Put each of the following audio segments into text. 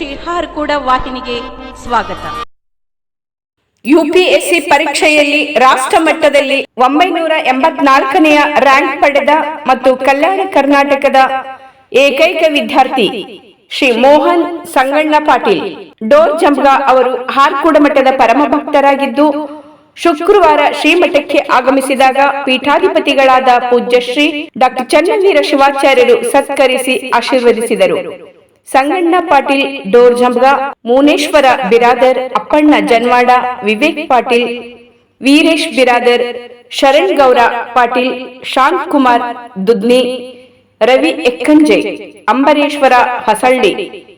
ಶ್ರೀ ಕೂಡ ವಾಹಿನಿಗೆ ಸ್ವಾಗತ. ಯುಪಿಎಸ್ಸಿ ಪರೀಕ್ಷೆಯಲ್ಲಿ ರಾಷ್ಟ್ರ ಮಟ್ಟದಲ್ಲಿ ಒಂಬೈನೂರ ಎಂಬತ್ನಾಲ್ಕನೆಯ ರ್ಯಾಂಕ್ ಪಡೆದ ಮತ್ತು ಕಲ್ಯಾಣ ಕರ್ನಾಟಕದ ಏಕೈಕ ವಿದ್ಯಾರ್ಥಿ ಶ್ರೀ ಮೋಹನ್ ಸಂಗಣ್ಣ ಪಾಟೀಲ್. ಡೋರ್ ಜಂಬ್ಗ ಅವರು ಹಾರ್ಕೂಡ ಮಠದ ಪರಮ ಭಕ್ತರಾಗಿದ್ದು ಶುಕ್ರವಾರ ಶ್ರೀಮಠಕ್ಕೆ ಆಗಮಿಸಿದಾಗ ಪೀಠಾಧಿಪತಿಗಳಾದ ಪೂಜ್ಯ ಶ್ರೀ ಡಾಕ್ಟರ್ ಚನ್ನವೀರ ಶಿವಾಚಾರ್ಯರು ಸತ್ಕರಿಸಿ ಆಶೀರ್ವದಿಸಿದರು. ಸಂಗಣ್ಣ ಪಾಟೀಲ್ ಡೋರ್ ಜಂಬ್ಗಾ ಮೂನೇಶ್ವರ ಬಿರಾದರ್, ಅಪ್ಪಣ್ಣ ಜನ್ವಾಡ, ವಿವೇಕ್ ಪಾಟೀಲ್, ವೀರೇಶ್ ಬಿರಾದರ್, ಶರಣ್ ಗೌರ ಪಾಟೀಲ್, ಶಾಂತ್ ಕುಮಾರ್, ದುದ್ನಿ, ರವಿ ಎಕ್ಕಂಜೆ, ಅಂಬರೇಶ್ವರ ಹೊಸಳ್ಳಿ,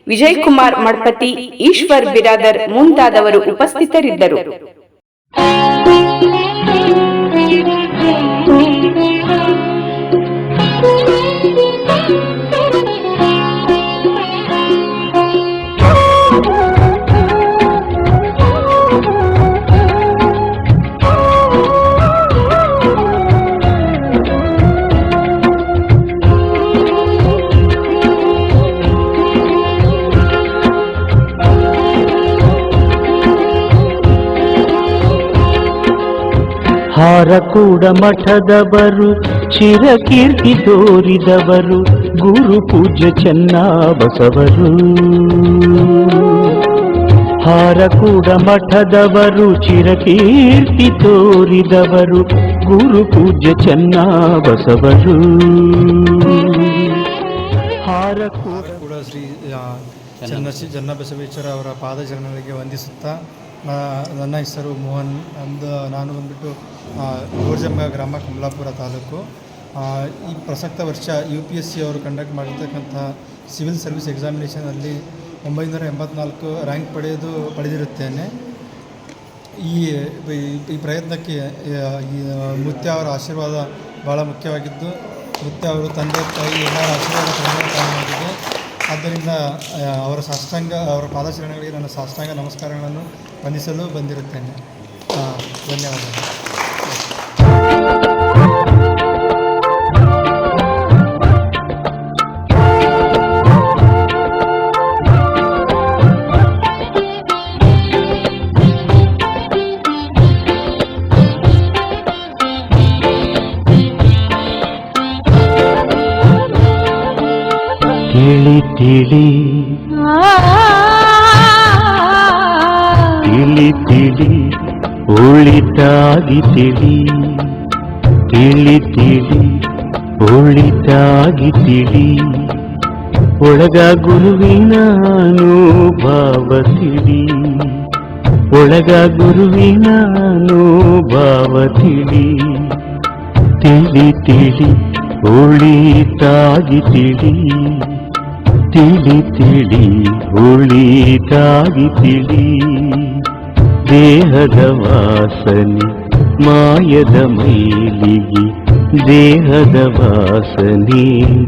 ವಿಜಯ್ ಕುಮಾರ್ ಮಡ್ಪತಿ, ಈಶ್ವರ್ ಬಿರಾದರ್ ಮುಂತಾದವರು ಉಪಸ್ಥಿತರಿದ್ದರು. ಹಾರಕೂಡ ಮಠದವರು ಚಿರಕೀರ್ತಿ ತೋರಿದವರು ಗುರು ಪೂಜ್ಯ ಚೆನ್ನಬಸವರು ಹಾರಕೂಡ ಮಠದವರು ಚಿರಕೀರ್ತಿ ತೋರಿದವರು ಗುರು ಪೂಜ್ಯ ಚೆನ್ನಬಸವರು ಹಾರಕೂಡ ಕೂಡ ಶ್ರೀ ಆ, ಚನ್ನ ಶ್ರೀ ಚನ್ನಬಸವೇಶ್ವರ ಅವರ ಪಾದಚರಣಗಳಿಗೆ ವಂದಿಸುತ್ತಾ ನಾ- ನನ್ನ ಹೆಸರು ಮೋಹನ್ ಅಂದು ನಾನು ಬಂದ್ಬಿಟ್ಟು ಗೋರ್ಜಂಗ ಗ್ರಾಮ ಕಮಲಾಪುರ ತಾಲೂಕು. ಈ ಪ್ರಸಕ್ತ ವರ್ಷ ಯು ಪಿ ಎಸ್ ಸಿ ಅವರು ಕಂಡಕ್ಟ್ ಮಾಡಿರ್ತಕ್ಕಂಥ ಸಿವಿಲ್ ಸರ್ವಿಸ್ ಎಕ್ಸಾಮಿನೇಷನಲ್ಲಿ ಒಂಬೈನೂರ ಎಂಬತ್ನಾಲ್ಕು ರ್ಯಾಂಕ್ ಪಡೆಯೋದು ಪಡೆದಿರುತ್ತೇನೆ. ಈ, ಈ- ಪ್ರಯತ್ನಕ್ಕೆ ಈ ಮುತ್ಯ ಅವರ ಆಶೀರ್ವಾದ ಭಾಳ ಮುಖ್ಯವಾಗಿದ್ದು, ಮುತ್ಯ ಅವರು ತಂದೆ ತಾಯಿ ಎಲ್ಲರ ಆಶೀರ್ವಾದ ಕಾರಣವಾಗಿದೆ ಆದ್ದರಿಂದ ಅವರ ಸಾಷ್ಟಾಂಗ ಅವರ ಪಾದಚರಣೆಗಳಿಗೆ ನನ್ನ ಸಾಷ್ಟಾಂಗ ನಮಸ್ಕಾರಗಳನ್ನು ವಂದಿಸಲು ಬಂದಿರುತ್ತೇನೆ. ಧನ್ಯವಾದಗಳು. ತಿಳಿ ತಿಳಿ ತಿಳಿ ತಿಳಿ ಒಳಿತಾಗಿ ತಿಳಿ ತಿಳಿ ತಿಳಿ ಒಳಿತಾಗಿ ತಿಳಿ ಒಳಗ ಗುರುವಿನ ಅನುಭವ ತಿಳಿ ಒಳಗ ಗುರುವಿನ ಅನುಭವ ತಿಳಿ ತಿಳಿ ತಿಳಿ ಒಳಿತಾಗಿ ತಿಳಿ ತಿಳಿ ತಿಳಿ ಒಳಿತಾಗಿ ತಿಳಿ ದೇಹದ ವಾಸನೆ ಮಾಯದ ಮೈಲಿಗೆ ದೇಹದ ವಾಸನೆ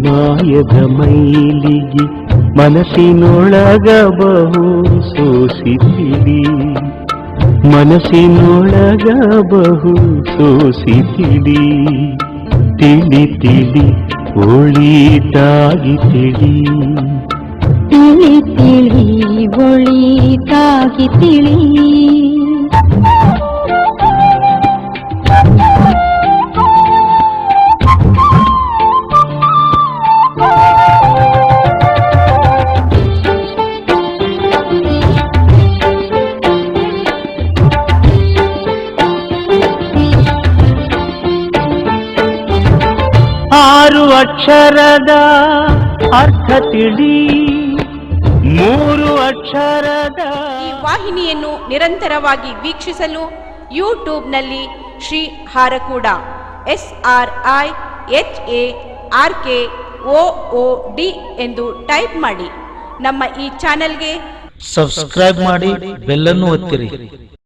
ಮಾಯದ ಮೈಲಿಗೆ ಮನಸ್ಸಿನೊಳಗ ಬಹು ಸೋಸಿತಿಳಿ ಮನಸ್ಸಿನೊಳಗ ಬಹು ಸೋಸಿತಿಳಿ ತಿಳಿ ತಿಳಿ ஒளி தாகி தெளி திளி திளி ஒளி தாகி திளி ಆರು ಅಕ್ಷರದ ಅರ್ಥ ತಿಳಿ. ಮೂರು ಅಕ್ಷರದ ಈ ವಾಹಿನಿಯನ್ನು ನಿರಂತರವಾಗಿ ವೀಕ್ಷಿಸಲು ಯೂಟ್ಯೂಬ್ನಲ್ಲಿ Shri Harakud S R I H A R K O O D ಎಂದು ಟೈಪ್ ಮಾಡಿ. ನಮ್ಮ ಈ ಚಾನೆಲ್ಗೆ ಸಬ್ಸ್ಕ್ರೈಬ್ ಮಾಡಿ ಬೆಲ್ಲನ್ನು ಒತ್ತಿರಿ.